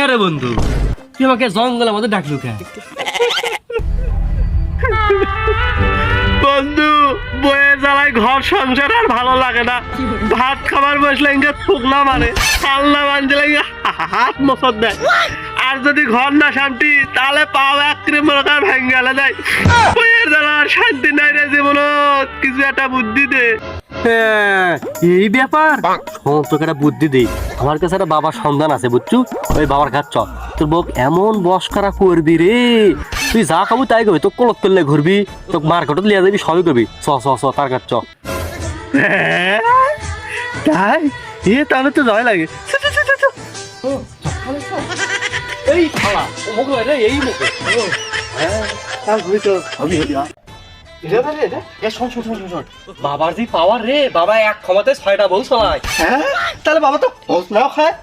হ্যাঁ রে বন্ধু? তুই আমাকে জঙ্গলের মধ্যে ডাকলু কে বন্ধু, বইয়ের জ্বালায় ঘর সংসার আর ভালো লাগে না। ভাত খাবার বসলে ইঙ্গে থুকনা মানে কালনা বান্ধলে ইঙ্গে হাত মশত দেয়। আর যদি ঘর না শান্তি, তাহলে পাও এক ক্রিম মনে ভেঙে গেলে যায় বইয়ের জ্বালা শান্তি নাই রে জীবন কিছু একটা বুদ্ধি দে। এই ব্যাপার? শোন তোকে একটা বুদ্ধি দেই। আমার কাছে একটা বাবার সন্ধান আছে বুঝছু? ওই বাবার কাজ চ তোর বউ এমন বস করা করবি রে। তুই যা খাব তাই করবি তোর কলত করলে ঘুরবি তোকে মার্কেটত লিয়ে যাবি সবই করবি। চ চ চ তার কাজ চ। হ্যাঁ? তাই? এ তাহলে তো জয় লাগে। চ, চ, চ, চ, চ। এই খালা বাবার যে পাওয়ার রে, বাবা এক ক্ষমতায় ছয়টা বউ চলায় হ্যাঁ? তাহলে বাবা তো হোস নাও খায়।